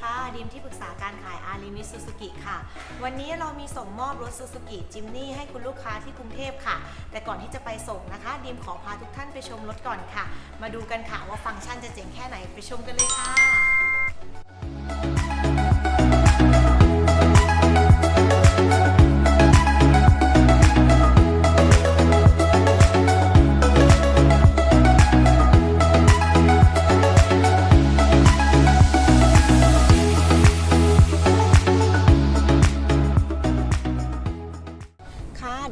ค่ะ ดิมที่ปรึกษาการขายอารีมิสซูซูกิค่ะ วันนี้เรามีส่งมอบรถซูซูกิจิมนี่ให้คุณลูกค้าที่กรุงเทพค่ะ แต่ก่อนที่จะไปส่งนะคะ ดิมขอพาทุกท่านไปชมรถก่อนค่ะ มาดูกันค่ะว่าฟังก์ชันจะเจ๋งแค่ไหนไปชมกันเลยค่ะ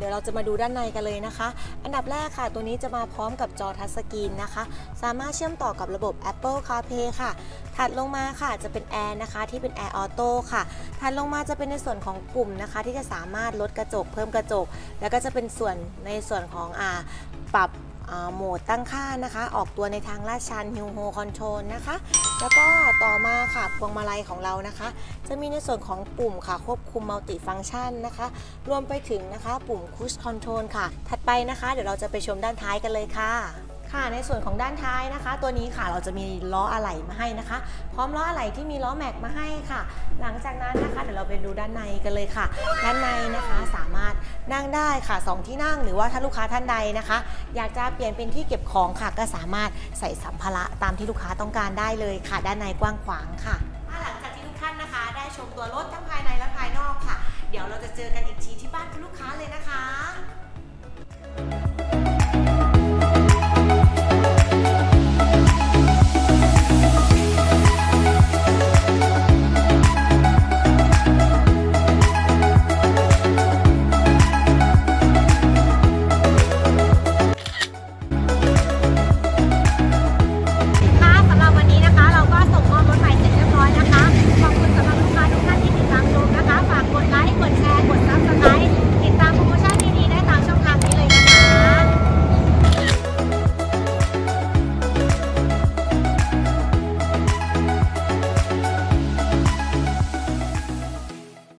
ดี๋ยวเราจะมาดูด้านในกันเลยนะคะ อันดับแรกค่ะ ตัวนี้จะมาพร้อมกับจอทัชสกรีนนะคะ สามารถเชื่อมต่อกับระบบ Apple CarPlay ค่ะ ถัดลงมาค่ะจะเป็นแอร์นะคะที่เป็นแอร์ออโต้ค่ะ ถัดลงมาจะเป็นในส่วนของปุ่มนะคะ ที่จะสามารถลดกระจกเพิ่มกระจก แล้วก็จะเป็นส่วนในส่วนของอ่าปรับ โหมดตั้งค่านะคะ ออกตัวในทางลาดชัน Hill Hold Control นะคะ แล้วก็ต่อมาค่ะพวงมาลัยของเรานะคะ จะมีในส่วนของปุ่มค่ะควบคุมมัลติฟัง c t ชันนะคะ รวมไปถึงนะคะปุ่ม Cruise Control ค่ะ ถัดไปนะคะ เดี๋ยวเราจะไปชมด้านท้ายกันเลยค่ะค่ะในส่วนของด้านท้ายนะคะ ตัวนี้ค่ะเราจะมีล้ออะไหล่มาให้นะคะ พร้อมล้ออะไหล่ที่มีล้อแม็กมาให้ค่ะ หลังจากนั้นนะคะเดี๋ยว ไปดูด้านในกันเลยค่ะ ด้านในนะคะสามารถนั่งได้ค่ะสองที่นั่งหรือว่าถ้าลูกค้าท่านใดนะคะ อยากจะเปลี่ยนเป็นที่เก็บของค่ะ ก็สามารถใส่สัมภาระตามที่ลูกค้าต้องการได้เลยค่ะ ด้านในกว้างขวางค่ะหลังจากที่ทุกท่านนะคะ ได้ชมตัวรถทั้งภายในและภายนอกค่ะ เดี๋ยวเราจะเจอกัน